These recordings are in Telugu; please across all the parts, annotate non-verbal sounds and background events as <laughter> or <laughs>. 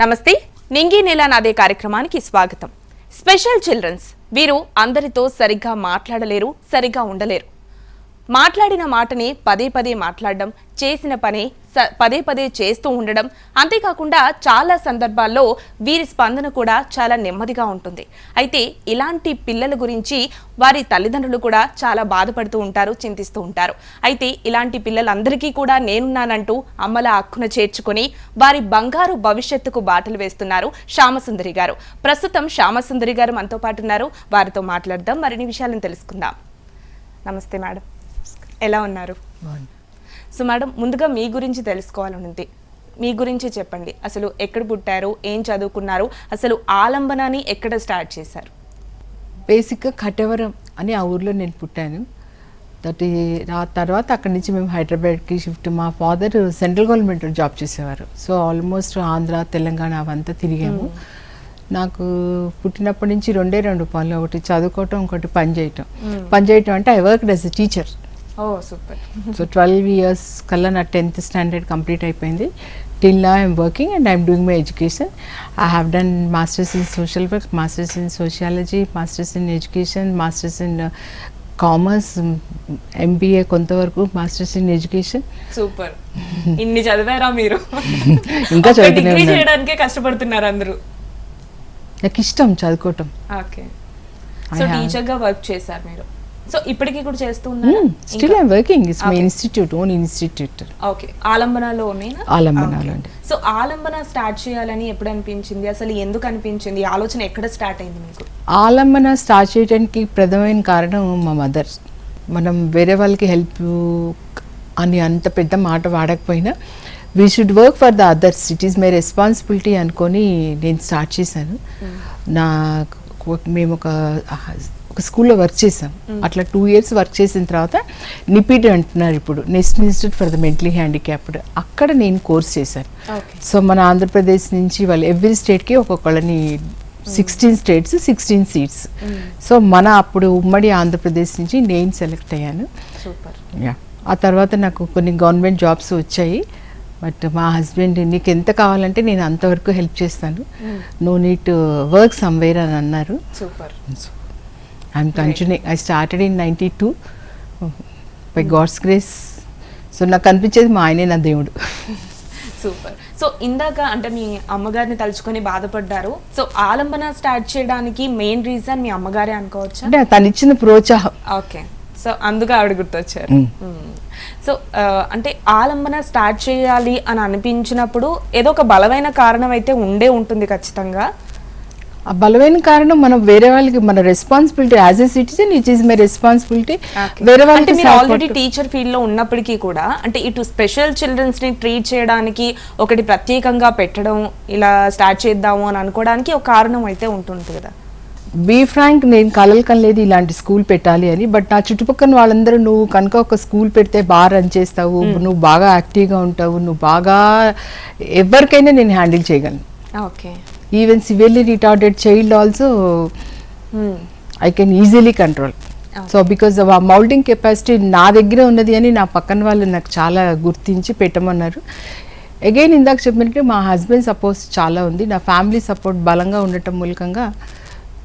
నమస్తే నింగి నేలా నాదే కార్యక్రమానికి స్వాగతం. స్పెషల్ చిల్డ్రన్స్ వీరు అందరితో సరిగ్గా మాట్లాడలేరు సరిగ్గా ఉండలేరు. మాట్లాడిన మాటని పదే పదే మాట్లాడడం చేసిన పని స- పదే పదే చేస్తూ ఉండడం అంతేకాకుండా చాలా సందర్భాల్లో వీరి స్పందన కూడా చాలా నెమ్మదిగా ఉంటుంది. అయితే ఇలాంటి పిల్లల గురించి వారి తల్లిదండ్రులు కూడా చాలా బాధపడుతూ ఉంటారు చింతిస్తూ ఉంటారు. అయితే ఇలాంటి పిల్లలందరికీ కూడా నేనున్నానంటూ అమ్మల హక్కున చేర్చుకొని వారి బంగారు భవిష్యత్తుకు బాటలు వేస్తున్నారు శ్యామసుందరి గారు. ప్రస్తుతం శ్యామసుందరి గారు మనతో పాటు ఉన్నారు. వారితో మాట్లాడదాం. మరిన్ని విషయాలను తెలుసుకుందాం. నమస్తే మేడం. ఎలా ఉన్నారు? సో మేడం ముందుగా మీ గురించి తెలుసుకోవాలని ఉంది. మీ గురించి చెప్పండి. అసలు ఎక్కడ పుట్టారు? ఏం చదువుకున్నారు? అసలు ఆలంబనాన్ని ఎక్కడ స్టార్ట్ చేశారు? బేసిక్గా కటవరం అని ఆ ఊర్లో నేను పుట్టాను. దట్ ఆ తర్వాత అక్కడి నుంచి మేము హైదరాబాద్కి షిఫ్ట్. మా ఫాదర్ సెంట్రల్ గవర్నమెంట్ జాబ్ చేసేవారు. సో ఆల్మోస్ట్ ఆంధ్ర తెలంగాణ అవంతా తిరిగాము. నాకు పుట్టినప్పటి నుంచి రెండే రెండు పనులు. ఒకటి చదువుకోవటం ఒకటి పని చేయటం. పని చేయటం అంటే I work as a teacher oh super so twelve years కల్లా నా టెన్త్ స్టాండర్డ్ కంప్లీట్ అయిపోయింది. టిల్ నా I'm working and I'm doing my education I have done masters in social work masters in sociology masters in education masters in commerce MBA కొంతవరకు మాస్టర్స్ ఇన్ ఎడ్యుకేషన్ సూపర్ ఇన్ని చదివారా మీరు? <laughs> ఇంకా డిగ్రీ. చేయడానికే కష్టపడుతున్నారు అందరూ. నాకు ఇష్టం చదువుకోవటం. ఓకే సో have- టీచర్గా వర్క్ చేశారు మీరు? సో ఇప్పటికీ కూడా చేస్తూ still I'm working it's my. Institute own institute okay ఆలంబనలో ఆలంబనాలో అండి. సో ఆలంబన స్టార్ట్ చేయాలని ఎప్పుడు అనిపించింది? అసలు ఎందుకు అనిపించింది? ఆలోచన ఎక్కడ స్టార్ట్ అయింది మీకు? ఆలంబన స్టార్ట్ చేయడానికి ప్రథమైన కారణం మా మదర్ మనం వేరే వాళ్ళకి హెల్ప్ అని అంత పెద్ద మాట వాడకపోయినా we should work for the others it is my responsibility అనుకొని నేను స్టార్ట్ చేశాను. నా మేము ఒక ఒక స్కూల్లో వర్క్ చేసాం అట్లా టూ ఇయర్స్ వర్క్ చేసిన తర్వాత నిపిడ్ అంటున్నారు ఇప్పుడు national institute for the mentally handicapped. అక్కడ నేను కోర్స్ చేశాను. సో మన ఆంధ్రప్రదేశ్ నుంచి వాళ్ళు ఎవ్రీ స్టేట్కి ఒక్కొక్కళ్ళని sixteen states sixteen seats so మన అప్పుడు ఉమ్మడి ఆంధ్రప్రదేశ్ నుంచి నేను సెలెక్ట్ అయ్యాను. సూపర్. యా. ఆ తర్వాత నాకు కొన్ని గవర్నమెంట్ జాబ్స్ వచ్చాయి. బట్ మా హస్బెండ్ నీకు ఎంత కావాలంటే నేను అంతవరకు హెల్ప్ చేస్తాను. నో నీట్ వర్క్ సమ్వేర్ అని అన్నారు. Super. I'm continue I started in ninety two by God's grace so నాకు అనిపించేది మా ఆయనే నా దేవుడు. సూపర్ సో ఇందాక అంటే మీ అమ్మగారిని తలుచుకొని బాధపడ్డారు. సో ఆలంబన స్టార్ట్ చేయడానికి మెయిన్ రీజన్ మీ అమ్మగారే అనుకోవచ్చా? అంటే తను ఇచ్చిన ప్రోత్సాహం. ఓకే సో అందుకు ఆవిడ గుర్తొచ్చారు. Mm. Mm. సో ఆ, అంటే ఆలంబన స్టార్ట్ చేయాలి అని అనిపించినప్పుడు ఏదో ఒక బలమైన కారణం అయితే ఉండే ఉంటుంది ఖచ్చితంగా. ఆ బలమైన కారణం మనం వేరే వాళ్ళకి మన responsibility as a citizen it is my responsibility వేరే వాళ్ళకి మీరు ఆల్రెడీ టీచర్ ఫీల్డ్లో ఉన్నప్పటికీ కూడా అంటే ఇటు స్పెషల్ చిల్డ్రన్స్ని ట్రీట్ చేయడానికి ఒకటి ప్రత్యేకంగా పెట్టడం ఇలా స్టార్ట్ చేద్దాము అని అనుకోవడానికి ఒక కారణం అయితే ఉంటుంది కదా. బీ ఫ్రాంక్ నేను కలలు కనలేదు ఇలాంటి స్కూల్ పెట్టాలి అని బట్ నా చుట్టుపక్కల వాళ్ళందరూ నువ్వు కనుక ఒక స్కూల్ పెడితే బాగా రన్ చేస్తావు నువ్వు బాగా యాక్టివ్గా ఉంటావు నువ్వు బాగా ఎవరికైనా నేను హ్యాండిల్ చేయగలను. Okay even severely retarded child also I can easily control so because ah moulding capacity నా దగ్గర ఉన్నది అని నా పక్కన వాళ్ళు నాకు చాలా గుర్తించి పెట్టమన్నారు. అగైన్ ఇందాక చెప్పినట్టు మా హస్బెండ్ సపోర్ట్ చాలా ఉంది. నా ఫ్యామిలీ సపోర్ట్ బలంగా ఉండటం మూలకంగా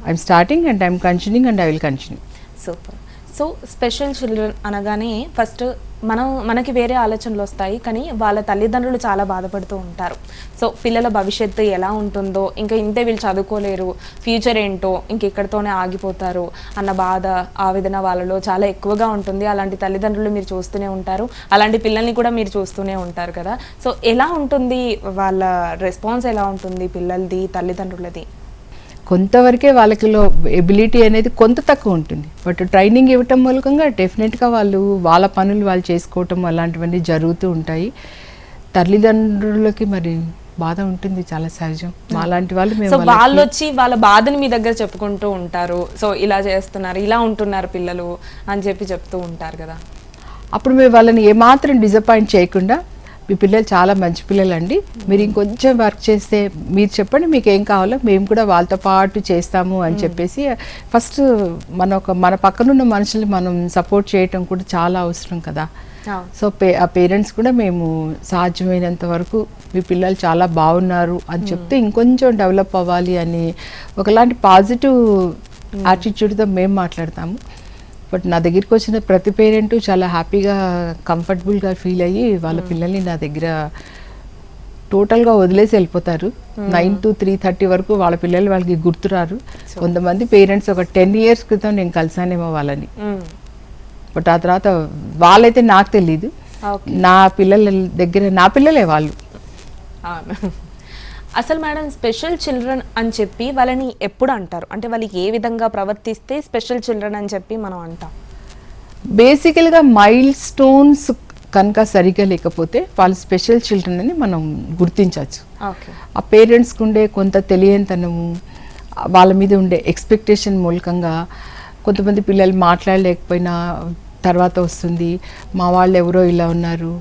I'm starting and I'm continuing and I will continue super so special children అనగానే ఫస్ట్ మనం మనకి వేరే ఆలోచనలు వస్తాయి కానీ వాళ్ళ తల్లిదండ్రులు చాలా బాధపడుతూ ఉంటారు. సో పిల్లల భవిష్యత్తు ఎలా ఉంటుందో ఇంకా ఇంతే వీళ్ళు చదువుకోలేరు ఫ్యూచర్ ఏంటో ఇంక ఇక్కడితోనే ఆగిపోతారు అన్న బాధ ఆవేదన వాళ్ళలో చాలా ఎక్కువగా ఉంటుంది. అలాంటి తల్లిదండ్రులు మీరు చూస్తూనే ఉంటారు. అలాంటి పిల్లల్ని కూడా మీరు చూస్తూనే ఉంటారు కదా. సో ఎలా ఉంటుంది వాళ్ళ రెస్పాన్స్ ఎలా ఉంటుంది పిల్లలది తల్లిదండ్రులది? కొంతవరకే వాళ్ళకిలో ఎబిలిటీ అనేది కొంత తక్కువ ఉంటుంది. బట్ ట్రైనింగ్ ఇవ్వటం మూలకంగా డెఫినెట్గా వాళ్ళు వాళ్ళ పనులు వాళ్ళు చేసుకోవటం అలాంటివన్నీ జరుగుతూ ఉంటాయి. తల్లిదండ్రులకి మరి బాధ ఉంటుంది చాలా సహజం. మాలాంటి వాళ్ళు మేము సో వాళ్ళు వచ్చి వాళ్ళ బాధని మీ దగ్గర చెప్పుకుంటూ ఉంటారు. సో ఇలా చేస్తున్నారు ఇలా ఉంటున్నారు పిల్లలు అని చెప్పి చెప్తూ ఉంటారు కదా. అప్పుడు మేము వాళ్ళని ఏమాత్రం డిసప్పాయింట్ చేయకుండా మీ పిల్లలు చాలా మంచి పిల్లలండి. మీరు ఇంకొంచెం వర్క్ చేస్తే మీరు చెప్పండి మీకు ఏం కావాలో మేము కూడా వాళ్ళతో పాటు చేస్తాము అని చెప్పేసి ఫస్ట్ మన ఒక మన పక్కనున్న మనుషుల్ని మనం సపోర్ట్ చేయటం కూడా చాలా అవసరం కదా. సో పే ఆ పేరెంట్స్ కూడా మేము సాధ్యమైనంత వరకు మీ పిల్లలు చాలా బాగున్నారు అని చెప్తే ఇంకొంచెం డెవలప్ అవ్వాలి అని ఒకలాంటి పాజిటివ్ యాటిట్యూడ్తో మేము మాట్లాడతాము. బట్ నా దగ్గరికి వచ్చిన ప్రతి పేరెంట్ చాలా హ్యాపీగా కంఫర్టబుల్గా ఫీల్ అయ్యి వాళ్ళ పిల్లల్ని నా దగ్గర టోటల్గా వదిలేసి వెళ్ళిపోతారు. నైన్ టు త్రీ థర్టీ వరకు వాళ్ళ పిల్లలు వాళ్ళకి గుర్తురారు. కొంతమంది పేరెంట్స్ ఒక టెన్ ఇయర్స్ క్రితం నేను కలిసానేమో వాళ్ళని. మ్మ్. బట్ ఆ తర్వాత వాళ్ళైతే నాకు తెలీదు. నా పిల్లల దగ్గర నా పిల్లలే వాళ్ళు. అసలు మేడం స్పెషల్ చిల్డ్రన్ అని చెప్పి వాళ్ళని ఎప్పుడు అంటారు? అంటే వాళ్ళకి ఏ విధంగా ప్రవర్తిస్తే స్పెషల్ చిల్డ్రన్ అని చెప్పి మనం అంటాం? బేసికల్గా మైల్ స్టోన్స్ కనుక సరిగా లేకపోతే వాళ్ళు స్పెషల్ చిల్డ్రన్ అని మనం గుర్తించవచ్చు. ఆ పేరెంట్స్కి ఉండే కొంత తెలియనితనము వాళ్ళ మీద ఉండే ఎక్స్పెక్టేషన్ మూలకంగా కొంతమంది పిల్లలు మాట్లాడలేకపోయినా తర్వాత వస్తుంది మా వాళ్ళు ఎవరో ఇలా ఉన్నారు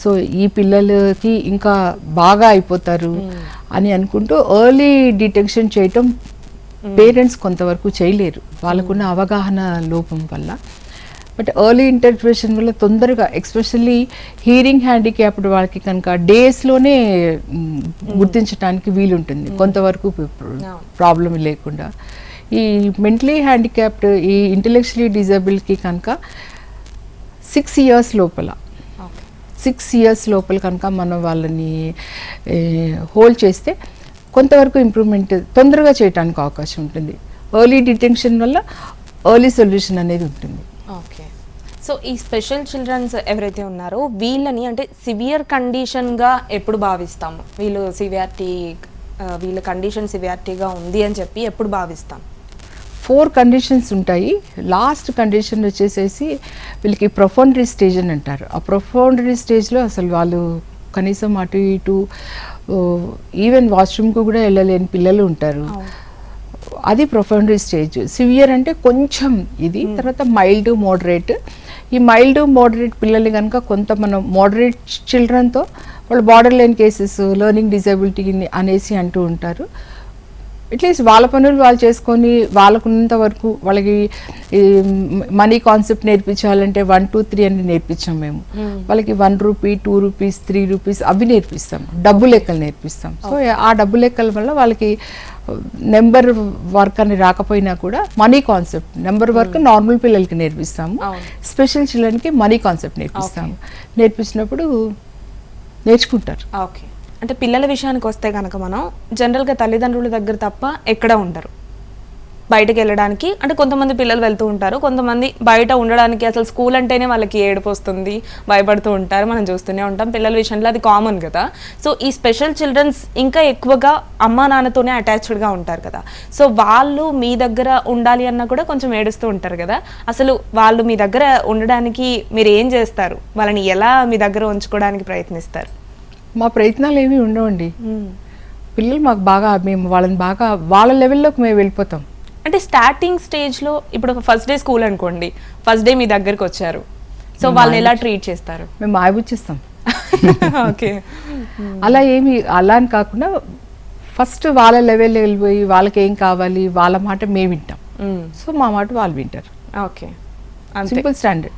సో ఈ పిల్లలకి ఇంకా బాగా అయిపోతారు అని అనుకుంటూ ఎర్లీ డిటెక్షన్ చేయటం పేరెంట్స్ కొంతవరకు చేయలేరు. వాళ్ళకున్న అవగాహన లోపం వల్ల. బట్ ఎర్లీ ఇంటర్ప్రిషన్ వల్ల తొందరగా ఎక్స్పెషల్లీ హీరింగ్ హ్యాండిక్యాప్డ్ వాళ్ళకి కనుక డేస్లోనే గుర్తించడానికి వీలుంటుంది. కొంతవరకు ప్రాబ్లం లేకుండా. ఈ మెంటలీ హ్యాండిక్యాప్డ్ ఈ ఇంటెలెక్చువలీ డిజబుల్కి కనుక సిక్స్ ఇయర్స్ లోపల సిక్స్ ఇయర్స్ లోపల కనుక మనం వాళ్ళని హోల్డ్ చేస్తే కొంతవరకు ఇంప్రూవ్మెంట్ తొందరగా చేయడానికి అవకాశం ఉంటుంది. ఎర్లీ డిటెన్షన్ వల్ల ఎర్లీ సొల్యూషన్ అనేది ఉంటుంది. ఓకే. సో ఈ స్పెషల్ చిల్డ్రన్స్ ఎవరైతే ఉన్నారో వీళ్ళని అంటే సివియర్ కండిషన్గా ఎప్పుడు భావిస్తాము? వీళ్ళు సివియారిటీ వీళ్ళ కండిషన్ సివియారిటీగా ఉంది అని చెప్పి ఎప్పుడు భావిస్తాం? ఫోర్ కండిషన్స్ ఉంటాయి. లాస్ట్ కండిషన్ వచ్చేసేసి వీళ్ళకి ప్రొఫౌండరీ స్టేజ్ అని అంటారు. ఆ ప్రొఫౌండరీ స్టేజ్లో అసలు వాళ్ళు కనీసం అటు ఇటు ఈవెన్ వాష్రూమ్కి కూడా వెళ్ళలేని పిల్లలు ఉంటారు. అది ప్రొఫౌండరీ స్టేజ్. సివియర్ అంటే కొంచెం ఇది తర్వాత మైల్డ్ మోడరేట్. ఈ మైల్డ్ మోడరేట్ పిల్లల్ని కనుక కొంత మనం మోడరేట్ చిల్డ్రన్తో వాళ్ళు borderline cases learning disability అనేసి అంటూ ఉంటారు. అట్లీస్ట్ వాళ్ళ పనులు వాళ్ళు చేసుకొని వాళ్ళకున్నంత వరకు వాళ్ళకి మనీ కాన్సెప్ట్ నేర్పించాలంటే వన్ టూ త్రీ అని నేర్పించాం మేము. వాళ్ళకి one rupee two rupees three rupees అవి నేర్పిస్తాం. డబ్బు లెక్కలు నేర్పిస్తాం. సో ఆ డబ్బు లెక్కల వల్ల వాళ్ళకి నెంబర్ వర్క్ అని రాకపోయినా కూడా money concept number work normal పిల్లలకి నేర్పిస్తాము. స్పెషల్ చిల్డ్రన్కి మనీ కాన్సెప్ట్ నేర్పిస్తాము. నేర్పించినప్పుడు నేర్చుకుంటారు. ఓకే అంటే పిల్లల విషయానికి వస్తే కనుక మనం జనరల్గా తల్లిదండ్రుల దగ్గర తప్ప ఎక్కడ ఉండరు. బయటకు వెళ్ళడానికి అంటే కొంతమంది పిల్లలు వెళ్తూ ఉంటారు కొంతమంది బయట ఉండడానికి అసలు స్కూల్ అంటేనే వాళ్ళకి ఏడుపు వస్తుంది భయపడుతూ ఉంటారు మనం చూస్తూనే ఉంటాం. పిల్లల విషయంలో అది కామన్ కదా. సో ఈ స్పెషల్ చిల్డ్రన్స్ ఇంకా ఎక్కువగా అమ్మా నాన్నతోనే అటాచ్డ్గా ఉంటారు కదా. సో వాళ్ళు మీ దగ్గర ఉండాలి అన్నా కూడా కొంచెం ఏడుస్తూ ఉంటారు కదా. అసలు వాళ్ళు మీ దగ్గర ఉండడానికి మీరు ఏం చేస్తారు? వాళ్ళని ఎలా మీ దగ్గర ఉంచుకోవడానికి ప్రయత్నిస్తారు? మా ప్రయత్నాలు ఏమీ ఉండవండి. పిల్లలు మాకు బాగా మేము వాళ్ళని బాగా వాళ్ళ లెవెల్లోకి మేము వెళ్ళిపోతాం. అంటే స్టార్టింగ్ స్టేజ్లో ఇప్పుడు ఫస్ట్ డే స్కూల్ అనుకోండి ఫస్ట్ డే మీ దగ్గరికి వచ్చారు. సో వాళ్ళని ఎలా ట్రీట్ చేస్తారు? మేము ఆయిబుచ్చిస్తాం <laughs> ఓకే. అలా ఏమి అలా అని కాకుండా ఫస్ట్ వాళ్ళ లెవెల్ వెళ్ళిపోయి వాళ్ళకి ఏం కావాలి వాళ్ళ మాట మేము వింటాం. సో మా మాట వాళ్ళు వింటారు. Okay. Simple standard.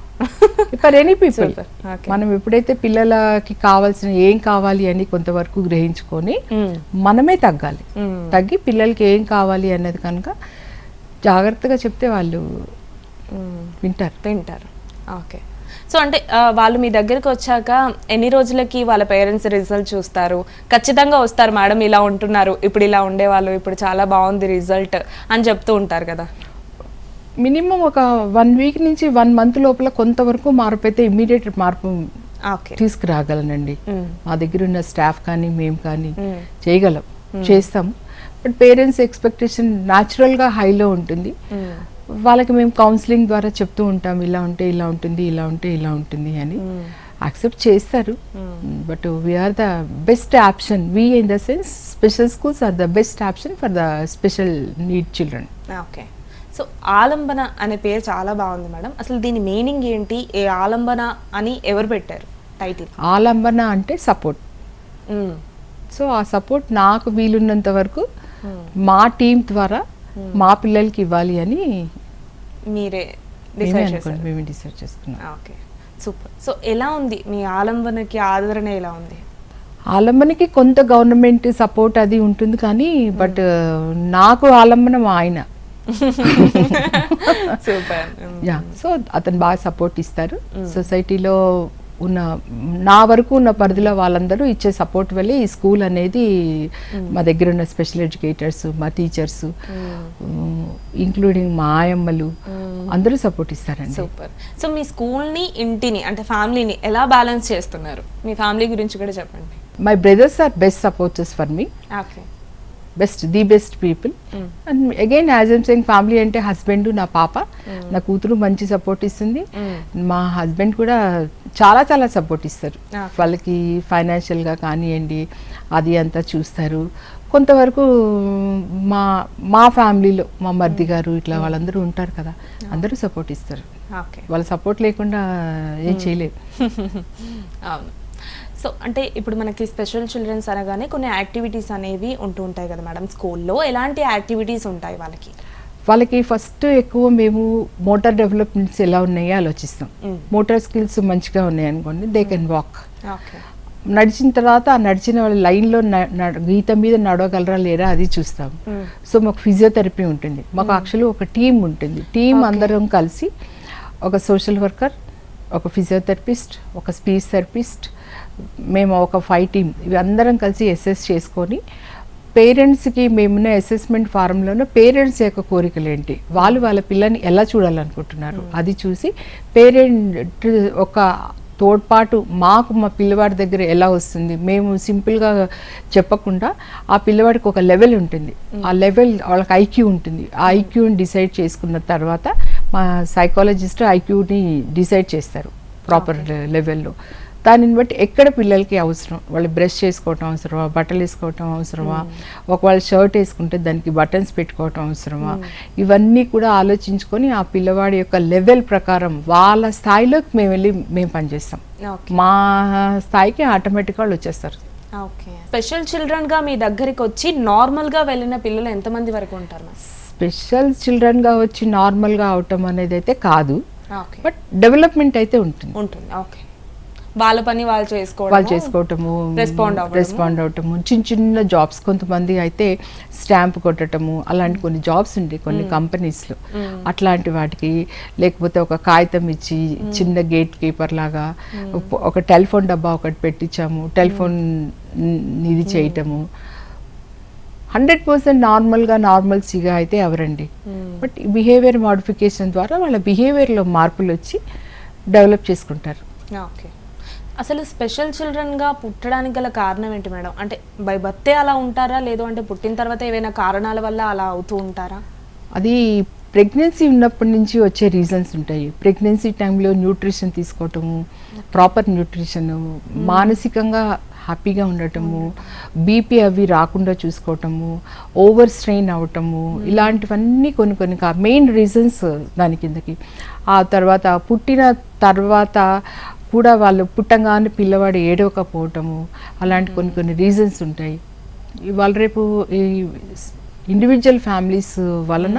For any people. మనం ఎప్పుడైతే పిల్లలకి కావాల్సిన ఏం కావాలి అని కొంతవరకు గ్రహించుకొని Mm. మనమే తగ్గాలి Mm. తగ్గి పిల్లలకి ఏం కావాలి అన్నది కనుక జాగ్రత్తగా చెప్తే వాళ్ళు Mm. వింటారు తింటారు ఓకే సో అంటే వాళ్ళు మీ దగ్గరికి వచ్చాక ఎన్ని రోజులకి వాళ్ళ పేరెంట్స్ రిజల్ట్ చూస్తారు ఖచ్చితంగా వస్తారు మేడం ఇలా ఉంటున్నారు ఇప్పుడు ఇలా ఉండేవాళ్ళు ఇప్పుడు చాలా బాగుంది రిజల్ట్ అని చెప్తూ ఉంటారు కదా మినిమం ఒక వన్ వీక్ నుంచి వన్ మంత్ లోపల కొంతవరకు మార్పు అయితే ఇమ్మీడియట్ మార్పు తీసుకురాగలనండి. మా దగ్గర ఉన్న స్టాఫ్ కానీ మేము కానీ. చేయగలం చేస్తాము. బట్ పేరెంట్స్ ఎక్స్పెక్టేషన్ న్యాచురల్గా హైలో ఉంటుంది. వాళ్ళకి మేము కౌన్సిలింగ్ ద్వారా చెప్తూ ఉంటాం ఇలా ఉంటే ఇలా ఉంటుంది ఇలా ఉంటే ఇలా ఉంటుంది అని. యాక్సెప్ట్ చేస్తారు. But we're the best option we in the sense special schools are the best option for the special need children okay. So Alambana అనే పేరు చాలా బాగుంది మేడం. అసలు దీని మీనింగ్ ఏంటి? ఏ ఆలంబన అని ఎవరు పెట్టారు? టైటిల్. ఆలంబన అంటే సపోర్ట్. సో ఆ సపోర్ట్ నాకు వీలున్నంత వరకు మా టీం ద్వారా మా పిల్లలకి ఇవ్వాలి అని మీరే డిసైడ్ అనుకోండి చేశారు. మేమే డిసైడ్ చేసుకున్నాం. ఓకే. సూపర్. సో ఎలా ఉంది? మీ ఆలంబనకి ఆదరణ ఎలా ఉంది? ఆలంబనకి కొంత గవర్నమెంట్ సపోర్ట్ అది ఉంటుంది కానీ బట్ నాకు ఆలంబన ఆయన. <laughs> యా సో అతను బాగా సపోర్ట్ ఇస్తారు. సొసైటీలో ఉన్న నా వరకు ఉన్న పరిధిలో వాళ్ళందరూ ఇచ్చే సపోర్ట్ వల్లే ఈ స్కూల్ అనేది మా దగ్గర ఉన్న స్పెషల్ ఎడ్యుకేటర్స్ మా టీచర్స్ ఇంక్లూడింగ్ మా ఆయమ్మలు. అందరూ సపోర్ట్ ఇస్తారండి. సూపర్ సో మీ స్కూల్ని ఇంటిని అంటే ఫ్యామిలీని ఎలా బ్యాలెన్స్ చేస్తున్నారు? మీ ఫ్యామిలీ గురించి కూడా చెప్పండి. My brothers are best supporters for me okay best the best people and again as am saying family అంటే హస్బెండ్ నా పాప. నా కూతురు మంచి సపోర్ట్ ఇస్తుంది. మా హస్బెండ్ కూడా చాలా చాలా సపోర్ట్ ఇస్తారు. వాళ్ళకి ఫైనాన్షియల్గా కానివ్వండి అది అంతా చూస్తారు. కొంతవరకు మా మా ఫ్యామిలీలో మా మర్ది గారు ఇట్లా వాళ్ళందరూ ఉంటారు కదా అందరూ సపోర్ట్ ఇస్తారు. ఓకే వాళ్ళ సపోర్ట్ లేకుండా ఏం చేయలేదు <laughs> అవును. సో అంటే ఇప్పుడు మనకి స్పెషల్ చిల్డ్రన్స్ అనగానే కొన్ని యాక్టివిటీస్ అనేవి ఉంటూ ఉంటాయి కదా మేడం స్కూల్లో ఎలాంటి యాక్టివిటీస్ ఉంటాయి వాళ్ళకి? వాళ్ళకి ఫస్ట్ ఎక్కువ మేము మోటార్ డెవలప్మెంట్స్ ఎలా ఉన్నాయో ఆలోచిస్తాం. మోటార్ స్కిల్స్ మంచిగా ఉన్నాయి అనుకోండి దే కెన్ వాక్ నడిచిన తర్వాత ఆ నడిచిన వాళ్ళ లైన్లో గీత మీద నడవగలరా లేరా అది చూస్తాం Mm. సో మాకు ఫిజియోథెరపీ ఉంటుంది. మాకు యాక్చువల్లీ ఒక టీం ఉంటుంది. టీం. అందరం కలిసి ఒక సోషల్ వర్కర్ ఒక ఫిజియోథెరపిస్ట్ ఒక స్పీచ్ థెరపిస్ట్ మేము ఒక ఫైవ్ టీమ్ ఇవి అందరం కలిసి అసెస్ చేసుకొని పేరెంట్స్కి మేమున్న అసెస్మెంట్ ఫారంలోనూ పేరెంట్స్ యొక్క కోరికలు ఏంటి వాళ్ళు వాళ్ళ పిల్లని ఎలా చూడాలనుకుంటున్నారు? అది చూసి పేరెంట్ ఒక తోడ్పాటు మాకు మా పిల్లవాడి దగ్గర ఎలా వస్తుంది? మేము సింపుల్గా చెప్పకుండా ఆ పిల్లవాడికి ఒక లెవెల్ ఉంటుంది. ఆ లెవెల్ వాళ్ళకి ఐక్యూ ఉంటుంది. ఆ ఐక్యూని డిసైడ్ చేసుకున్న తర్వాత మా సైకాలజిస్ట్ ఐక్యూని డిసైడ్ చేస్తారు. ప్రాపర్ లెవెల్లో దానిని బట్టి ఎక్కడ పిల్లలకి అవసరం? వాళ్ళు బ్రష్ చేసుకోవటం అవసరమా? బట్టలు వేసుకోవటం అవసరమా? ఒకవేళ షర్ట్ వేసుకుంటే దానికి బటన్స్ పెట్టుకోవటం అవసరమా? ఇవన్నీ కూడా ఆలోచించుకొని ఆ పిల్లవాడి యొక్క లెవెల్ ప్రకారం వాళ్ళ స్థాయిలోకి మేము వెళ్ళి మేము పనిచేస్తాం. మా స్థాయికి ఆటోమేటిక్గా వాళ్ళు వచ్చేస్తారు. ఓకే. స్పెషల్ చిల్డ్రన్గా మీ దగ్గరికి వచ్చి నార్మల్గా వెళ్ళిన పిల్లలు ఎంతమంది వరకు ఉంటారు స్పెషల్ చిల్డ్రన్గా వచ్చి నార్మల్గా అవటం అనేది అయితే కాదు. ఓకే. బట్ డెవలప్మెంట్ అయితే ఉంటుంది. ఉంటుంది. ఓకే. వాళ్ళ పని వాళ్ళు చేసుకోవడం వాళ్ళు చేసుకోవటము రెస్పాండ్. రెస్పాండ్ అవటము చిన్న చిన్న జాబ్స్ కొంతమంది అయితే స్టాంప్ కొట్టటము అలాంటి కొన్ని జాబ్స్ ఉంటాయి కొన్ని కంపెనీస్లో అట్లాంటి వాటికి లేకపోతే ఒక కాగితం ఇచ్చి చిన్న గేట్ కీపర్ లాగా ఒక- ఒక టెలిఫోన్ డబ్బా ఒకటి పెట్టించాము. టెలిఫోన్ ఇది చేయటము. హండ్రెడ్ పర్సెంట్ నార్మల్గా నార్మల్సీగా అయితే ఎవరండి? బట్ బిహేవియర్ మాడిఫికేషన్ ద్వారా వాళ్ళ బిహేవియర్లో మార్పులు వచ్చి డెవలప్ చేసుకుంటారు. ఓకే అసలు స్పెషల్ చిల్డ్రన్గా పుట్టడానికి గల కారణం ఏంటి మేడం? అంటే బై బర్తే అలా ఉంటారా? లేదు అంటే పుట్టిన తర్వాత ఏవైనా కారణాల వల్ల అలా అవుతూ ఉంటారా? అది ప్రెగ్నెన్సీ ఉన్నప్పటి నుంచి వచ్చే రీజన్స్ ఉంటాయి. ప్రెగ్నెన్సీ టైంలో న్యూట్రిషన్ తీసుకోవటము ప్రాపర్ న్యూట్రిషన్ మానసికంగా హ్యాపీగా ఉండటము బీపీ అవి రాకుండా చూసుకోవటము ఓవర్ స్ట్రెయిన్ అవ్వటము ఇలాంటివన్నీ కొన్ని కొన్ని మెయిన్ రీజన్స్ దాని కిందకి. ఆ తర్వాత పుట్టిన తర్వాత కూడా వాళ్ళు పుట్టంగానే పిల్లవాడు ఏడవకపోవటము అలాంటి కొన్ని కొన్ని రీజన్స్ ఉంటాయి. ఇవాళ రేపు ఈ ఇండివిజువల్ ఫ్యామిలీస్ వలన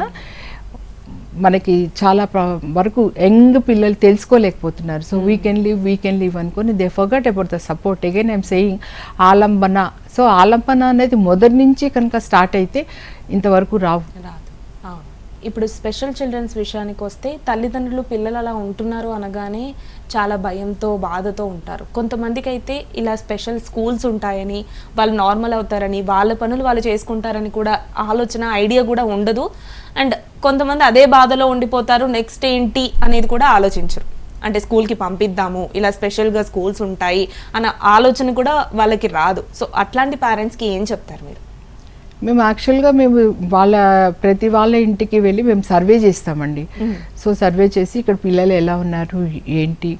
మనకి చాలా వరకు యంగ్ పిల్లలు తెలుసుకోలేకపోతున్నారు. So we can live we can live అనుకొని they forgot about the support again I'm saying Alambana. So Alambana అనేది మొదటి నుంచి కనుక స్టార్ట్ అయితే ఇంతవరకు రావు. రాదు. ఇప్పుడు స్పెషల్ చిల్డ్రన్స్ విషయానికి వస్తే తల్లిదండ్రులు పిల్లలు అలా ఉంటున్నారు అనగానే చాలా భయంతో బాధతో ఉంటారు. కొంతమందికి అయితే ఇలా స్పెషల్ స్కూల్స్ ఉంటాయని వాళ్ళు నార్మల్ అవుతారని వాళ్ళ పనులు వాళ్ళు చేసుకుంటారని కూడా ఆలోచన ఐడియా కూడా ఉండదు. అండ్ కొంతమంది అదే బాధలో ఉండిపోతారు నెక్స్ట్ ఏంటి అనేది కూడా ఆలోచించరు. అంటే స్కూల్కి పంపిద్దాము ఇలా స్పెషల్గా స్కూల్స్ ఉంటాయి అన్న ఆలోచన కూడా వాళ్ళకి రాదు. సో అట్లాంటి పేరెంట్స్కి ఏం చెప్తారు మీరు? మేము యాక్చువల్గా మేము వాళ్ళ ప్రతి వాళ్ళ ఇంటికి వెళ్ళి మేము సర్వే చేస్తామండి. సో సర్వే చేసి ఇక్కడ పిల్లలు ఎలా ఉన్నారు ఏంటి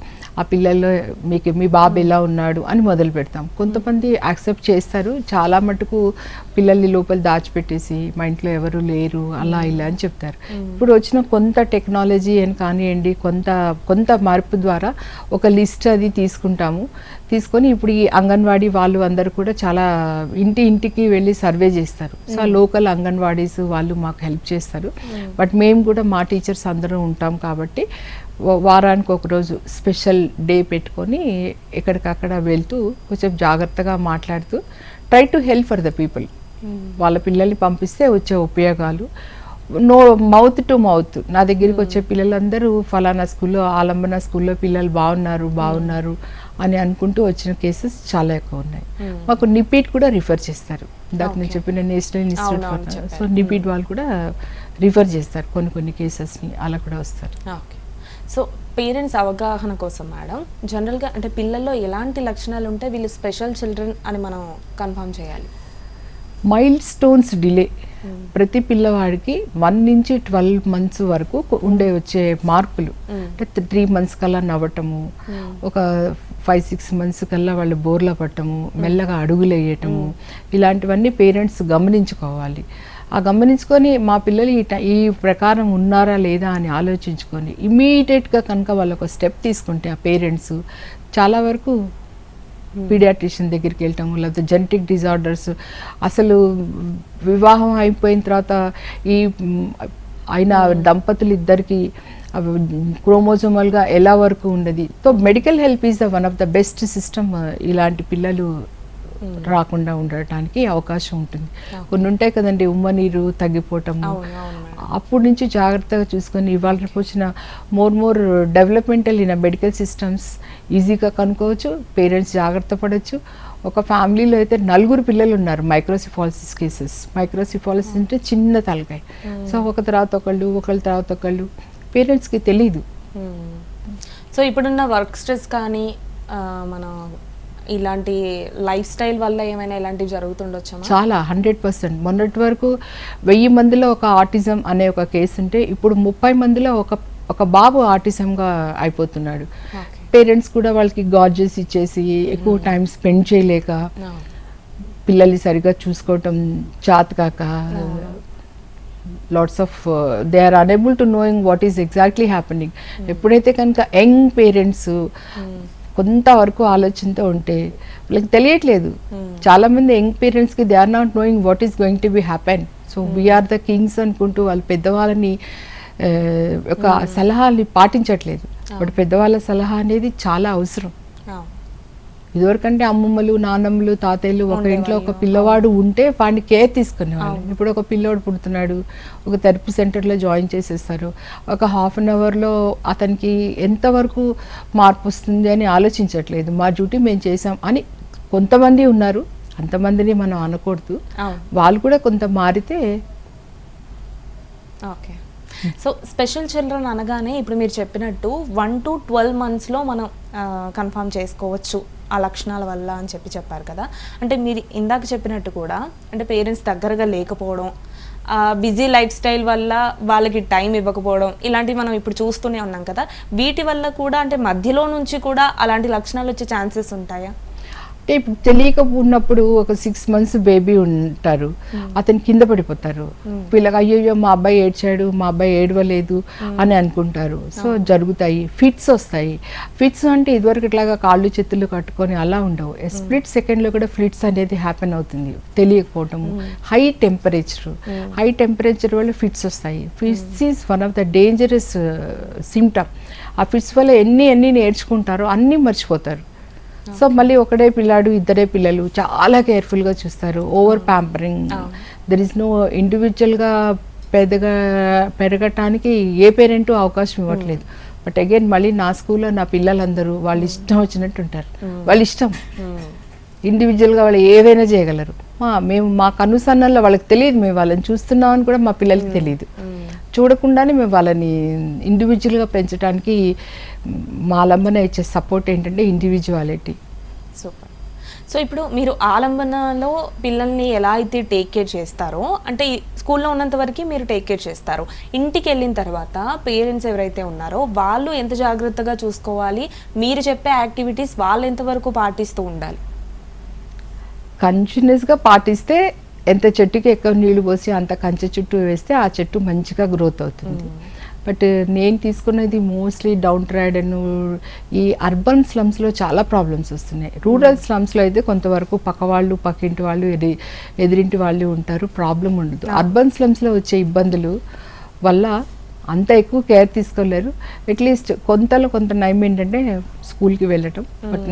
ఆ పిల్లల్లో మీకు మీ బాబు ఎలా ఉన్నాడు అని మొదలు పెడతాం. కొంతమంది యాక్సెప్ట్ చేస్తారు. చాలా మటుకు పిల్లల్ని లోపల దాచిపెట్టేసి మా ఇంట్లో ఎవరు లేరు అలా ఇలా అని చెప్తారు. ఇప్పుడు వచ్చిన కొంత టెక్నాలజీ అని కానివ్వండి కొంత కొంత మార్పు ద్వారా ఒక లిస్ట్ అది తీసుకుంటాము. తీసుకొని ఇప్పుడు ఈ అంగన్వాడీ వాళ్ళు అందరూ కూడా చాలా ఇంటి ఇంటికి వెళ్ళి సర్వే చేస్తారు. సో లోకల్ అంగన్వాడీస్ వాళ్ళు మాకు హెల్ప్ చేస్తారు. బట్ మేము కూడా మా టీచర్స్ అందరం ఉంటాం కాబట్టి వారానికి ఒక రోజు స్పెషల్ డే పెట్టుకొని ఎక్కడికక్కడ వెళ్తూ కొంచెం జాగ్రత్తగా మాట్లాడుతూ try to help for the people. వాళ్ళ పిల్లల్ని పంపిస్తే వచ్చే ఉపయోగాలు. No mouth to mouth. నా దగ్గరికి వచ్చే పిల్లలందరూ ఫలానా స్కూల్లో ఆలంబన స్కూల్లో పిల్లలు బాగున్నారు బాగున్నారు. అని అనుకుంటూ వచ్చిన కేసెస్ చాలా ఎక్కువ ఉన్నాయి. మాకు నిపీట్ కూడా రిఫర్ చేస్తారు. ఇందాక నేను చెప్పిన నేషనల్ ఇన్స్టిట్యూట్. సో నిపీట్ వాళ్ళు కూడా రిఫర్ చేస్తారు కొన్ని కొన్ని కేసెస్ని అలా కూడా వస్తారు. ఓకే సో పేరెంట్స్ అవగాహన కోసం మేడం జనరల్గా అంటే పిల్లల్లో ఎలాంటి లక్షణాలు ఉంటే వీళ్ళు స్పెషల్ చిల్డ్రన్ అని మనం కన్ఫర్మ్ చేయాలి. మైల్ స్టోన్స్ డిలే ప్రతి పిల్లవాడికి వన్ నుంచి ట్వెల్వ్ మంత్స్ వరకు ఉండే వచ్చే మార్పులు అంటే త్రీ మంత్స్ కల్లా నవ్వటము ఒక ఫైవ్ సిక్స్ మంత్స్ కల్లా వాళ్ళు బోర్ల పట్టము మెల్లగా అడుగులు వేయటము ఇలాంటివన్నీ పేరెంట్స్ గమనించుకోవాలి. ఆ గమనించుకొని మా పిల్లలు ఈ టై- ఈ ప్రకారం ఉన్నారా లేదా అని ఆలోచించుకొని ఇమీడియట్గా కనుక వాళ్ళు ఒక స్టెప్ తీసుకుంటే ఆ పేరెంట్స్ చాలా వరకు పీడియాట్రిషియన్ దగ్గరికి వెళ్ళటం లేకపోతే జెనెటిక్ డిజార్డర్స్ అసలు వివాహం అయిపోయిన తర్వాత ఈ మ్, అయిన దంపతులు ఇద్దరికి క్రోమోజోమల్గా ఎలా వరకు ఉండదు? So medical help is the one of the best system ఇలాంటి పిల్లలు రాకుండా ఉండటానికి అవకాశం ఉంటుంది. కొన్ని ఉంటాయి కదండి ఉమ్మ నీరు తగ్గిపోవటము. అప్పటి నుంచి జాగ్రత్తగా చూసుకొని ఇవాళ వచ్చిన more more developmental in medical systems ఈజీగా కనుక్కోవచ్చు పేరెంట్స్ జాగ్రత్త పడవచ్చు ఒక ఫ్యామిలీలో అయితే నలుగురు పిల్లలు ఉన్నారు మైక్రోసిఫాలసిస్ కేసెస్. మైక్రోసిఫాలసిస్ అంటే చిన్న తలకాయ. సో ఒక తర్వాత ఒకళ్ళు ఒకళ్ళ తర్వాత ఒకళ్ళు. పేరెంట్స్కి తెలియదు సో ఇప్పుడున్న వర్క్ స్ట్రెస్ కానీ మన ఇలాంటి లైఫ్ స్టైల్ వల్ల ఏమైనా ఇలాంటివి జరుగుతుండొచ్చా చాలా హండ్రెడ్ పర్సెంట్. మొన్నటి వరకు వెయ్యి మందిలో ఒక ఆటిజం అనే ఒక కేసు ఉంటే ఇప్పుడు ముప్పై మందిలో ఒక ఒక బాబు ఆటిజంగా అయిపోతున్నాడు. పేరెంట్స్ కూడా వాళ్ళకి గార్జెస్ ఇచ్చేసి ఎక్కువ టైం స్పెండ్ చేయలేక పిల్లల్ని సరిగా చూసుకోవటం చాతకాక lots of they are unable to knowing what is exactly happening ఎప్పుడైతే కనుక యంగ్ పేరెంట్స్ కొంతవరకు ఆలోచనతో ఉంటే వాళ్ళకి తెలియట్లేదు. చాలా మంది యంగ్ పేరెంట్స్కి they are not knowing what is going to be happen so we're the kings అనుకుంటూ వాళ్ళ పెద్దవాళ్ళని ఆ, ఒక సలహాని పాటించట్లేదు. బట్ పెద్దవాళ్ళ సలహా అనేది చాలా అవసరం. ఇదివరకంటే అమ్మమ్మలు నాన్నమ్మలు తాతయ్యలు ఒక ఇంట్లో ఒక పిల్లవాడు ఉంటే వాడిని కేర్ తీసుకునేవాళ్ళు. ఇప్పుడు ఒక పిల్లోడు పుడుతున్నాడు ఒక థెరపీ సెంటర్లో జాయిన్ చేసేస్తారు. ఒక హాఫ్ అన్ అవర్లో అతనికి ఎంతవరకు మార్పు వస్తుంది అని ఆలోచించట్లేదు. మా డ్యూటీ మేము చేసాం అని కొంతమంది ఉన్నారు. అంతమందిని మనం అనకూడదు. వాళ్ళు కూడా కొంత మారితే ఓకే. సో స్పెషల్ చిల్డ్రన్ అనగానే ఇప్పుడు మీరు చెప్పినట్టు వన్ టు ట్వెల్వ్ మంత్స్లో మనం కన్ఫర్మ్ చేసుకోవచ్చు ఆ లక్షణాల వల్ల అని చెప్పి చెప్పారు కదా. అంటే మీరు ఇందాక చెప్పినట్టు కూడా అంటే పేరెంట్స్ దగ్గరగా లేకపోవడం బిజీ లైఫ్ స్టైల్ వల్ల వాళ్ళకి టైం ఇవ్వకపోవడం ఇలాంటివి మనం ఇప్పుడు చూస్తూనే ఉన్నాం కదా. వీటి వల్ల కూడా అంటే మధ్యలో నుంచి కూడా అలాంటి లక్షణాలు వచ్చే ఛాన్సెస్ ఉంటాయా? అంటే ఇప్పుడు తెలియక ఉన్నప్పుడు ఒక సిక్స్ మంత్స్ బేబీ ఉంటారు. అతను కింద పడిపోతారు. వీళ్ళకి అయ్యో మా అబ్బాయి ఏడ్చాడు మా అబ్బాయి ఏడవలేదు అని అనుకుంటారు. సో జరుగుతాయి. ఫిట్స్ వస్తాయి. ఫిట్స్ అంటే ఇదివరకు ఇట్లాగా కాళ్ళు చేతులు కట్టుకొని అలా ఉండవు. స్ప్లిట్ సెకండ్లో కూడా ఫ్లిట్స్ అనేది హ్యాపెన్ అవుతుంది. తెలియకపోవటము. హై టెంపరేచర్ హై టెంపరేచర్ వల్ల ఫిట్స్ వస్తాయి. Fits is one of the dangerous symptom ఆ ఫిట్స్ వల్ల ఎన్ని ఎన్ని నేర్చుకుంటారో అన్నీ మర్చిపోతారు. సో మళ్ళీ ఒకడే పిల్లాడు ఇద్దరే పిల్లలు. చాలా కేర్ఫుల్గా చూస్తారు. Over pampering there is no ఇండివిజువల్గా పెద్దగా పెరగటానికి ఏ పేరెంట్ అవకాశం ఇవ్వట్లేదు. బట్ అగైన్ మళ్ళీ నా స్కూల్లో నా పిల్లలందరూ వాళ్ళు ఇష్టం వచ్చినట్టు ఉంటారు వాళ్ళ ఇష్టం. ఇండివిజువల్గా వాళ్ళు ఏవైనా చేయగలరు. మేము మా కనుసన్నల్లో వాళ్ళకి తెలియదు మేము వాళ్ళని చూస్తున్నామని కూడా మా పిల్లలకి తెలియదు. చూడకుండానే మేము వాళ్ళని ఇండివిజువల్గా పెంచడానికి మా లంబన ఇచ్చే సపోర్ట్ ఏంటంటే ఇండివిజువాలిటీ సూపర్. సో ఇప్పుడు మీరు ఆలంబనలో పిల్లల్ని ఎలా అయితే టేక్ కేర్ చేస్తారో అంటే స్కూల్లో ఉన్నంత వరకు మీరు టేక్ కేర్ చేస్తారు. ఇంటికి వెళ్ళిన తర్వాత పేరెంట్స్ ఎవరైతే ఉన్నారో వాళ్ళు ఎంత జాగ్రత్తగా చూసుకోవాలి? మీరు చెప్పే యాక్టివిటీస్ వాళ్ళు ఎంతవరకు పాటిస్తూ ఉండాలి? కంటిన్యూస్గా పాటిస్తే ఎంత చెట్టుకి ఎక్కువ నీళ్ళు పోసి అంత కంచె చుట్టూ వేస్తే ఆ చెట్టు మంచిగా గ్రోత్ అవుతుంది. బట్ నేను తీసుకున్నది మోస్ట్లీ డౌన్ ట్రైడన్ ఈ అర్బన్ స్లమ్స్లో చాలా ప్రాబ్లమ్స్ వస్తున్నాయి. రూరల్ స్లమ్స్లో అయితే కొంతవరకు పక్క వాళ్ళు పక్కింటి వాళ్ళు ఎది ఎదిరింటి వాళ్ళు ఉంటారు ప్రాబ్లం ఉండదు. అర్బన్ స్లమ్స్లో వచ్చే ఇబ్బందులు వల్ల అంత ఎక్కువ కేర్ తీసుకోలేరు. అట్లీస్ట్ కొంతలో కొంత నయం ఏంటంటే స్కూల్కి వెళ్ళటం. బట్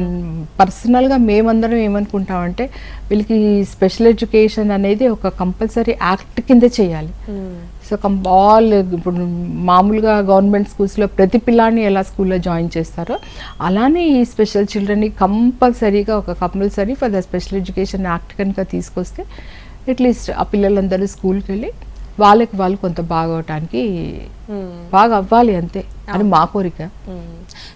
పర్సనల్గా మేమందరం ఏమనుకుంటామంటే వీళ్ళకి స్పెషల్ ఎడ్యుకేషన్ అనేది ఒక కంపల్సరీ యాక్ట్ కింద చేయాలి. సో కం ఆల్ ఇప్పుడు మామూలుగా గవర్నమెంట్ స్కూల్స్లో ప్రతి పిల్లాన్ని ఎలా స్కూల్లో జాయిన్ చేస్తారో అలానే ఈ స్పెషల్ చిల్డ్రన్ని కంపల్సరీగా ఒక compulsory for the special education act కనుక తీసుకొస్తే అట్లీస్ట్ ఆ పిల్లలందరూ స్కూల్కి వెళ్ళి వాళ్ళకి వాళ్ళు కొంత బాగవటానికి బాగా అవ్వాలి అంతే అని మా కోరిక.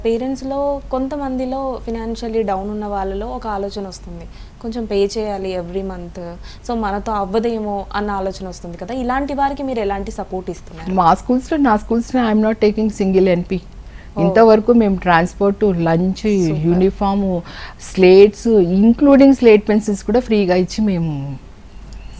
పేరెంట్స్లో కొంతమందిలో ఫినాన్షియల్లీ డౌన్ ఉన్న వాళ్ళలో ఒక ఆలోచన వస్తుంది. కొంచెం పే చేయాలి ఎవ్రీ మంత్ సో మనతో అవ్వదేమో అన్న ఆలోచన వస్తుంది కదా. ఇలాంటి వారికి మీరు ఎలాంటి సపోర్ట్ ఇస్తున్నారు? మా స్కూల్స్లో నా స్కూల్స్లో I'm not taking single NP ఇంతవరకు మేము transport lunch uniform slates including slate pencils కూడా ఫ్రీగా ఇచ్చి మేము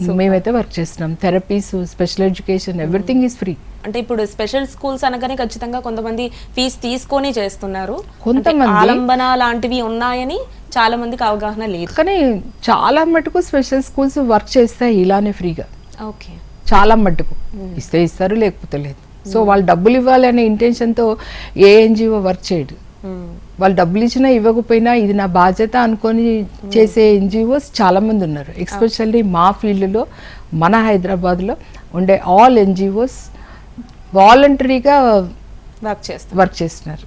మేమైతే వర్క్ చేస్తున్నాం. Therapies special education everything is free. అంటే ఇప్పుడు స్పెషల్ స్కూల్స్ అనగానే ఖచ్చితంగా కొంతమంది ఫీజు తీసుకొని చేస్తున్నారు. కొంతమంది- ఆలంబన లాంటివి ఉన్నాయని చాలా మందికి అవగాహన లేదు. కానీ చాలా మటుకు స్పెషల్ స్కూల్స్ వర్క్ చేస్తాయి ఇలానే ఫ్రీగా. ఓకే. చాలా మట్టుకు ఇస్తే ఇస్తారు లేకపోతే లేదు. సో వాళ్ళు డబ్బులు ఇవ్వాలి అనే ఇంటెన్షన్తో ఏ ఎన్జిఓ వర్క్ చేయడు వాళ్ళు డబ్బులు ఇచ్చినా ఇవ్వకపోయినా ఇది నా బాధ్యత అనుకొని చేసే ఎన్జిఓస్ చాలా మంది ఉన్నారు. ఎస్పెషల్లీ మా ఫీల్డ్లో మన హైదరాబాద్లో ఉండే ఆల్ ఎన్జిఓస్ వాలంటరీగా వర్క్ చేస్తారు వర్క్ చేస్తున్నారు.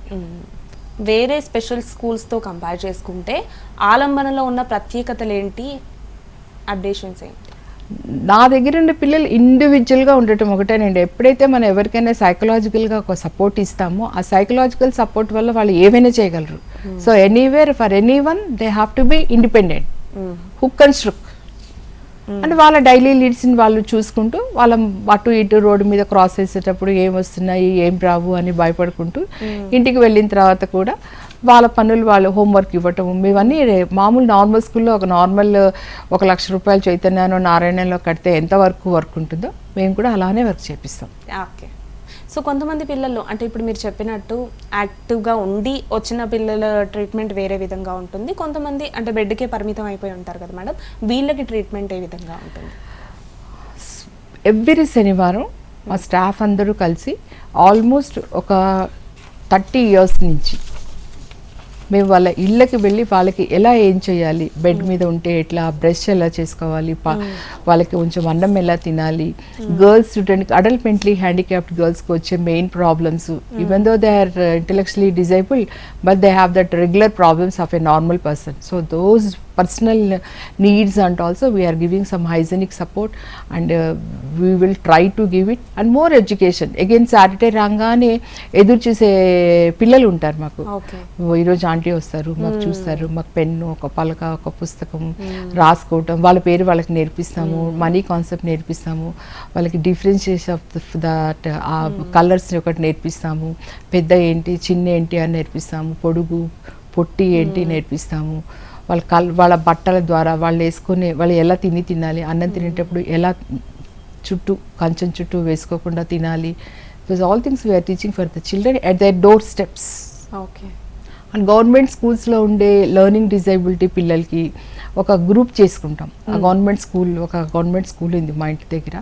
వేరే స్పెషల్ స్కూల్స్తో కంపేర్ చేసుకుంటే ఆలంబనలో ఉన్న ప్రత్యేకతలు ఏంటి అప్డేషన్స్ ఏంటి? నా దగ్గర ఉండే పిల్లలు ఇండివిజువల్గా ఉండటం ఒకటేనండి. ఎప్పుడైతే మనం ఎవరికైనా సైకలాజికల్గా ఒక సపోర్ట్ ఇస్తామో ఆ సైకలాజికల్ సపోర్ట్ వల్ల వాళ్ళు ఏమైనా చేయగలరు. So anywhere for any one they have to be independent. Hook and struck అంటే వాళ్ళ డైలీ లీడ్స్ని వాళ్ళు చూసుకుంటూ వాళ్ళ అటు ఇటు రోడ్డు మీద క్రాస్ చేసేటప్పుడు ఏం వస్తున్నాయి ఏం రావు అని భయపడుకుంటూ ఇంటికి వెళ్ళిన తర్వాత కూడా వాళ్ళ పనులు వాళ్ళు హోంవర్క్ ఇవ్వటం. ఇవన్నీ మామూలు నార్మల్ స్కూల్లో ఒక నార్మల్ ఒక లక్ష రూపాయలు చైతన్యానో నారాయణలో కడితే ఎంత వరకు వర్క్ ఉంటుందో మేము కూడా అలానే వర్క్ చేపిస్తాం. ఓకే. సో కొంతమంది పిల్లలు అంటే ఇప్పుడు మీరు చెప్పినట్టు యాక్టివ్గా ఉండి వచ్చిన పిల్లల ట్రీట్మెంట్ వేరే విధంగా ఉంటుంది. కొంతమంది అంటే బెడ్కే పరిమితం అయిపోయి ఉంటారు కదా మేడం వీళ్ళకి ట్రీట్మెంట్ ఏ విధంగా ఉంటుంది? ఎవ్రీ శనివారం మా స్టాఫ్ అందరూ కలిసి ఆల్మోస్ట్ ఒక థర్టీ ఇయర్స్ నుంచి మేము వాళ్ళ ఇళ్ళకి వెళ్ళి వాళ్ళకి ఎలా ఏం చేయాలి? బెడ్ మీద ఉంటే ఎట్లా? బ్రష్ ఎలా చేసుకోవాలి? వాళ్ళకి కొంచెం అన్నం ఎలా తినాలి? Girls student adult mentally handicapped గర్ల్స్కి వచ్చే main problems. Even though they are intellectually disable but they have that regular problems of a normal person so those personal needs and also we are giving some hygienic support and uh, we will try to give it and more education. Again Saturday రాగానే ఎదురు చూసే పిల్లలు ఉంటారు మాకు. ఈరోజు ఆంటీ వస్తారు మాకు చూస్తారు మాకు పెన్ను ఒక పలక ఒక పుస్తకం రాసుకోవటం. వాళ్ళ పేరు వాళ్ళకి నేర్పిస్తాము మనీ కాన్సెప్ట్ నేర్పిస్తాము. వాళ్ళకి డిఫరెన్షియేషన్ ఆఫ్ దట్ ఆ కలర్స్ ఒకటి నేర్పిస్తాము. పెద్ద ఏంటి చిన్న ఏంటి అని నేర్పిస్తాము. పొడుగు పొట్టి ఏంటి నేర్పిస్తాము. వాళ్ళ కల్ వాళ్ళ బట్టల ద్వారా వాళ్ళు వేసుకునే వాళ్ళు ఎలా తిని తినాలి అన్నం తినేటప్పుడు ఎలా చుట్టూ కంచం చుట్టూ వేసుకోకుండా తినాలి. Because all things we're teaching for the children at their doorsteps okay and government స్కూల్స్లో ఉండే లెర్నింగ్ డిజైబిలిటీ పిల్లలకి ఒక గ్రూప్ చేసుకుంటాం. ఆ గవర్నమెంట్ స్కూల్ ఒక గవర్నమెంట్ స్కూల్ ఉంది మా ఇంటి దగ్గర.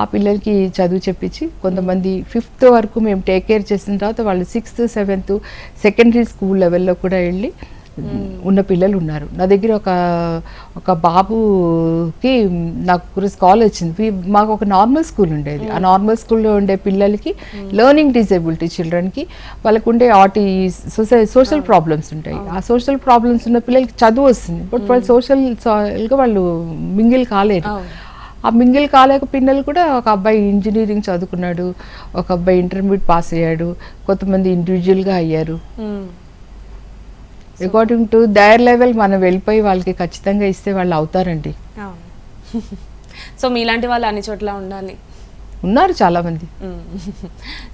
ఆ పిల్లలకి చదువు చెప్పించి కొంతమంది ఫిఫ్త్ వరకు మేము టేక్ కేర్ చేసిన తర్వాత వాళ్ళు సిక్స్త్ సెవెంత్ సెకండరీ స్కూల్ లెవెల్లో కూడా వెళ్ళి ఉన్న పిల్లలు ఉన్నారు. నా దగ్గర ఒక ఒక బాబుకి నాకు ఒకరోజు కాల్ వచ్చింది. మాకు ఒక నార్మల్ స్కూల్ ఉండేది. ఆ నార్మల్ స్కూల్లో ఉండే పిల్లలకి లెర్నింగ్ డిజేబిలిటీ చిల్డ్రన్కి వాళ్ళకు ఉండే ఆటి సొసై సోషల్ ప్రాబ్లమ్స్ ఉంటాయి. ఆ. సోషల్ ప్రాబ్లమ్స్ ఉన్న పిల్లలకి చదువు వస్తుంది. బట్ వాళ్ళు సోషల్గా వాళ్ళు మింగిల్ కాలేరు. అవును. ఆ మింగిల్ కాలేక పిల్లలు కూడా ఒక అబ్బాయి ఇంజనీరింగ్ చదువుకున్నాడు ఒక అబ్బాయి ఇంటర్మీడియట్ పాస్ అయ్యాడు కొంతమంది ఇండివిజువల్గా అయ్యారు. అకార్డింగ్ టు దయర్ లెవెల్ మనం వెళ్ళిపోయి వాళ్ళకి ఖచ్చితంగా ఇస్తే వాళ్ళు అవుతారండి. సో <laughs> మీలాంటి వాళ్ళు అన్ని చోట్ల ఉండాలి. ఉన్నారు చాలామంది.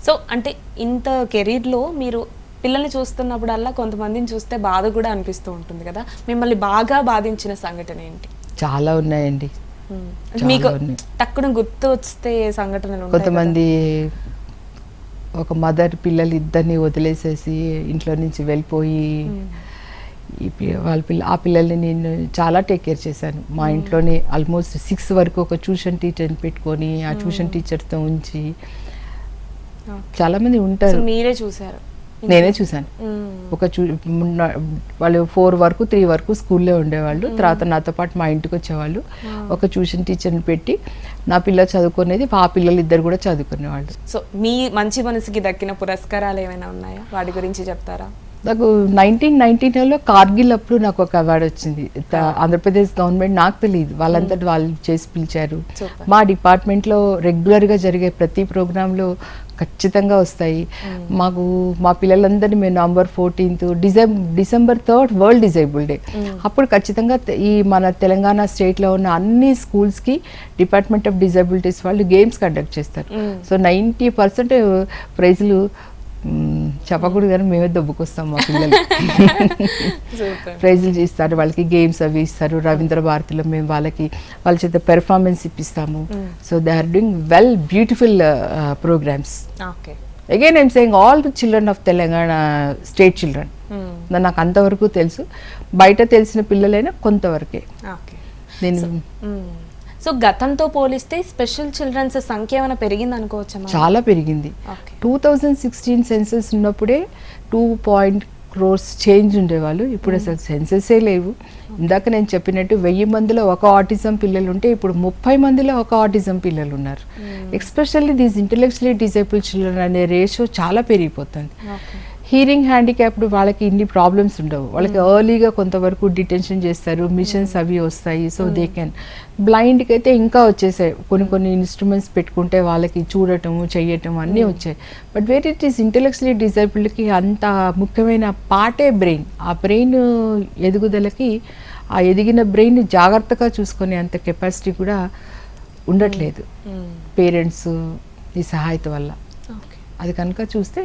సో <laughs> అంటే ఇంత కెరీర్లో మీరు పిల్లల్ని చూస్తున్నప్పుడల్లా కొంతమందిని చూస్తే బాధ కూడా అనిపిస్తూ ఉంటుంది కదా? మిమ్మల్ని బాగా బాధించిన సంఘటన ఏంటి? చాలా ఉన్నాయండి. మీకు. టక్కున గుర్తు వస్తే సంఘటనలు ఉంటాయి కొంతమంది ఒక మదర్ పిల్లలు ఇద్దరిని వదిలేసేసి ఇంట్లో నుంచి వెళ్ళిపోయి ఈ వాళ్ళ పిల్ల ఆ పిల్లల్ని నేను చాలా టేక్ కేర్ చేశాను. మా ఇంట్లోనే ఆల్మోస్ట్ సిక్స్ వరకు ఒక ట్యూషన్ టీచర్ని పెట్టుకొని ఆ ట్యూషన్ టీచర్తో ఉంచి చాలా మంది సో ఉంటారు మీరే చూసారు? నేనే చూశాను. ఒక చూ వాళ్ళు ఫోర్ వరకు త్రీ వరకు స్కూల్లో ఉండేవాళ్ళు. తర్వాత నాతో పాటు మా ఇంటికి వచ్చేవాళ్ళు. ఒక ట్యూషన్ టీచర్ని పెట్టి నా పిల్ల చదువుకునేది ఆ పిల్లలు ఇద్దరు కూడా చదువుకునేవాళ్ళు. సో మీ మంచి మనసుకి దక్కిన పురస్కారాలు ఏమైనా ఉన్నాయా? వాటి గురించి చెప్తారా? నాకు నైన్టీన్ నైన్టీన్లో కార్గిల్ అప్పుడు నాకు ఒక అవార్డు వచ్చింది. ఆంధ్రప్రదేశ్ గవర్నమెంట్ నాకు తెలియదు. వాళ్ళంతటి వాళ్ళు చేసి పిలిచారు. మా డిపార్ట్మెంట్లో రెగ్యులర్గా జరిగే ప్రతి ప్రోగ్రాంలో ఖచ్చితంగా వస్తాయి. మాకు మా పిల్లలందరినీ మేము November fourteenth డిసెం December third world disable day. అప్పుడు ఖచ్చితంగా ఈ మన తెలంగాణ స్టేట్లో ఉన్న అన్ని స్కూల్స్కి డిపార్ట్మెంట్ ఆఫ్ డిజబిలిటీస్ వాళ్ళు గేమ్స్ కండక్ట్ చేస్తారు. సో నైంటీ పర్సెంట్ ప్రైజులు చెప్పకూడదు కానీ మేమే దొబ్బుకొస్తాం మా పిల్లలు. ప్రైజులు ఇస్తారు వాళ్ళకి గేమ్స్ అవి ఇస్తారు రవీంద్ర భారతిలో మేము వాళ్ళకి వాళ్ళ చేత performance ఇప్పిస్తాము. So they are doing well beautiful programmes okay again I'm saying all the children of Telangana state children నాకు అంతవరకు తెలుసు. బయట తెలిసిన పిల్లలైనా కొంతవరకే. ఓకే నేను సో గతంతో పోలిస్తే స్పెషల్ చిల్డ్రన్స్ సంఖ్య ఏమైనా పెరిగింది అనుకోవచ్చా? చాలా పెరిగింది. టూ థౌజండ్ సిక్స్టీన్ సెన్సెస్ ఉన్నప్పుడే టూ పాయింట్ క్రోర్స్ చేంజ్ ఉండేవాళ్ళు. ఇప్పుడు అసలు సెన్సెసే లేవు. ఇందాక నేను చెప్పినట్టు వెయ్యి మందిలో ఒక ఆటిజం పిల్లలు ఉంటే ఇప్పుడు ముప్పై మందిలో ఒక ఆటిజం పిల్లలు ఉన్నారు. Especially these intellectually disable children అనే రేషియో చాలా పెరిగిపోతుంది. హీరింగ్ హ్యాండిక్యాప్డ్ వాళ్ళకి ఇన్ని ప్రాబ్లమ్స్ ఉండవు. వాళ్ళకి ఎర్లీగా కొంతవరకు డిటెన్షన్ చేస్తారు మిషన్స్ అవి వస్తాయి సో దే కెన్. బ్లైండ్కి అయితే ఇంకా వచ్చేసాయి. కొన్ని కొన్ని ఇన్స్ట్రుమెంట్స్ పెట్టుకుంటే వాళ్ళకి చూడటము చెయ్యటం అన్నీ వచ్చాయి. But where it is intellectually డిజేబుల్డ్కి అంత ముఖ్యమైన పార్టే బ్రెయిన్. ఆ బ్రెయిన్ ఎదుగుదలకి ఆ ఎదిగిన బ్రెయిన్ జాగ్రత్తగా చూసుకునే అంత కెపాసిటీ కూడా ఉండట్లేదు పేరెంట్స్ ఈ సహాయత వల్ల. ఓకే. అది కనుక చూస్తే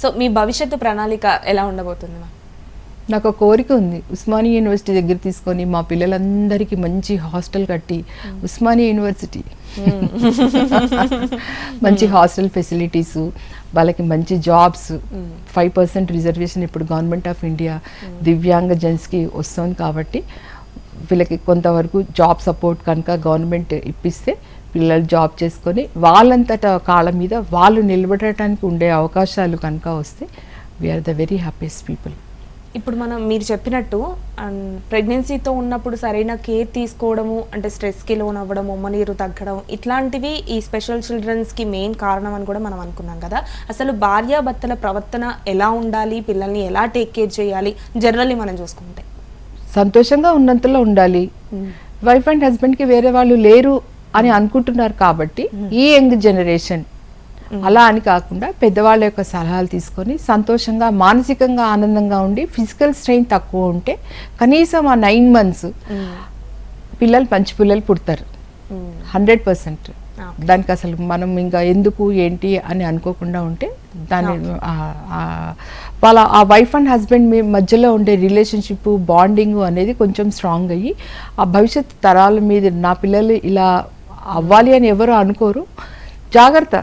సో మీ భవిష్యత్తు ప్రణాళిక ఎలా ఉండబోతుంది మ్యామ్ నాకు ఒక కోరిక ఉంది. ఉస్మానియా యూనివర్సిటీ దగ్గర తీసుకొని మా పిల్లలందరికీ మంచి హాస్టల్ కట్టి ఉస్మానియా యూనివర్సిటీ. <laughs> మంచి హాస్టల్ ఫెసిలిటీస్ వాళ్ళకి మంచి జాబ్స్. ఫైవ్ పర్సెంట్ రిజర్వేషన్ ఇప్పుడు గవర్నమెంట్ ఆఫ్ ఇండియా దివ్యాంగ జెంట్స్కి వస్తుంది కాబట్టి వీళ్ళకి కొంతవరకు జాబ్ సపోర్ట్ కనుక గవర్నమెంట్ ఇప్పిస్తే పిల్లలు జాబ్ చేసుకొని వాళ్ళంతట కాళ్ళ మీద వాళ్ళు నిలబడటానికి ఉండే అవకాశాలు కనుక వస్తే we're the very happiest people ఇప్పుడు మనం మీరు చెప్పినట్టు ప్రెగ్నెన్సీతో ఉన్నప్పుడు సరైన కేర్ తీసుకోవడము అంటే స్ట్రెస్కి లోన్ అవ్వడం ఉమ్మనీరు తగ్గడం ఇట్లాంటివి ఈ స్పెషల్ చిల్డ్రన్స్కి మెయిన్ కారణం అని కూడా మనం అనుకున్నాం కదా. అసలు భార్యాభర్తల ప్రవర్తన ఎలా ఉండాలి పిల్లల్ని ఎలా టేక్ కేర్ చేయాలి జనరల్లీ మనం చూసుకుంటే. సంతోషంగా ఉన్నంతలో ఉండాలి. వైఫ్ అండ్ హస్బెండ్కి వేరే వాళ్ళు లేరు అని అనుకుంటున్నారు కాబట్టి ఈ యంగ్ జనరేషన్ అలా అని కాకుండా పెద్దవాళ్ళ యొక్క సలహాలు తీసుకొని సంతోషంగా మానసికంగా ఆనందంగా ఉండి ఫిజికల్ స్ట్రెయిన్ తక్కువ ఉంటే కనీసం ఆ నైన్ మంత్స్ పిల్లలు మంచి పిల్లలు పుడతారు. Hundred percent. దానికి అసలు మనం ఇంకా ఎందుకు ఏంటి అని అనుకోకుండా ఉంటే దాని వాళ్ళ ఆ వైఫ్ అండ్ హస్బెండ్ మీ మధ్యలో ఉండే రిలేషన్షిప్ బాండింగ్ అనేది కొంచెం స్ట్రాంగ్ అయ్యి ఆ భవిష్యత్ తరాల మీద నా పిల్లలు ఇలా అవ్వాలి అని ఎవరు అనుకోరు. జాగ్రత్త.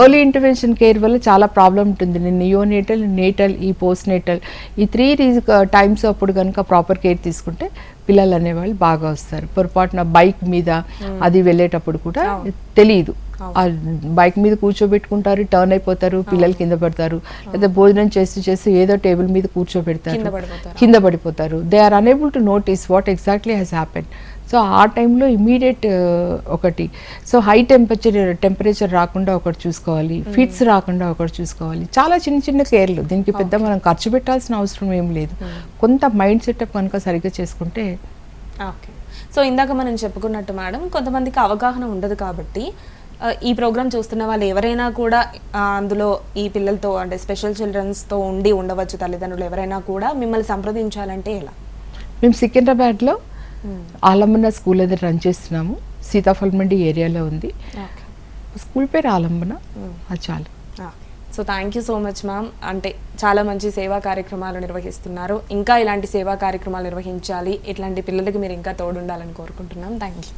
ఎర్లీ ఇంటర్వెన్షన్ కేర్ వల్ల చాలా ప్రాబ్లం ఉంటుంది. నేను నియోనేటల్ నేటల్ ఈ పోస్ట్ నేటల్ ఈ త్రీ రీజ్ టైమ్స్ అప్పుడు కనుక ప్రాపర్ కేర్ తీసుకుంటే పిల్లలు అనేవాళ్ళు బాగా వస్తారు. పొరపాటున బైక్ మీద అది వెళ్ళేటప్పుడు కూడా తెలియదు ఆ బైక్ మీద కూర్చోబెట్టుకుంటారు టర్న్ అయిపోతారు పిల్లలు కింద పడతారు లేదా భోజనం చేస్తూ చేస్తూ ఏదో టేబుల్ మీద కూర్చోబెడతారు. కింద పడిపోతారు. They are unable to notice what exactly has happen so ఆ టైంలో ఇమీడియట్ ఒకటి. సో హై టెంపరేచర్ టెంపరేచర్ రాకుండా ఒకటి చూసుకోవాలి. ఫిట్స్ రాకుండా ఒకటి చూసుకోవాలి. చాలా చిన్న చిన్న కేర్లు దీనికి పెద్ద మనం ఖర్చు పెట్టాల్సిన అవసరం ఏం లేదు. కొంత మైండ్ సెటప్ కనుక సరిగ్గా చేసుకుంటే ఓకే సో ఇందాక మనం చెప్పుకున్నట్టు మేడం కొంతమందికి అవగాహన ఉండదు కాబట్టి ఈ ప్రోగ్రామ్ చూస్తున్న వాళ్ళు ఎవరైనా కూడా అందులో ఈ పిల్లలతో అంటే స్పెషల్ చిల్డ్రన్స్తో ఉండి ఉండవచ్చు తల్లిదండ్రులు. ఎవరైనా కూడా మిమ్మల్ని సంప్రదించాలంటే ఎలా? మేము సికింద్రాబాద్లో ఆలంబన స్కూల్ అది రన్ చేస్తున్నాము. సీతాఫల్మండి ఏరియాలో ఉంది. స్కూల్ పేరు ఆలంబన. అది చాలు. So thank you so much ma'am అంటే చాలా మంచి సేవా కార్యక్రమాలు నిర్వహిస్తున్నారు. ఇంకా ఇలాంటి సేవా కార్యక్రమాలు నిర్వహించాలి. ఇట్లాంటి పిల్లలకి మీరు ఇంకా తోడుండాలని కోరుకుంటున్నాం. థ్యాంక్ యూ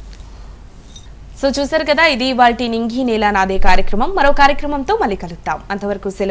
సో చూసారు కదా ఇది వాళ్ళ నింగి నేల నాదే కార్యక్రమం. మరో కార్యక్రమంతో మళ్ళీ కలుద్దాం. అంతవరకు సెలవు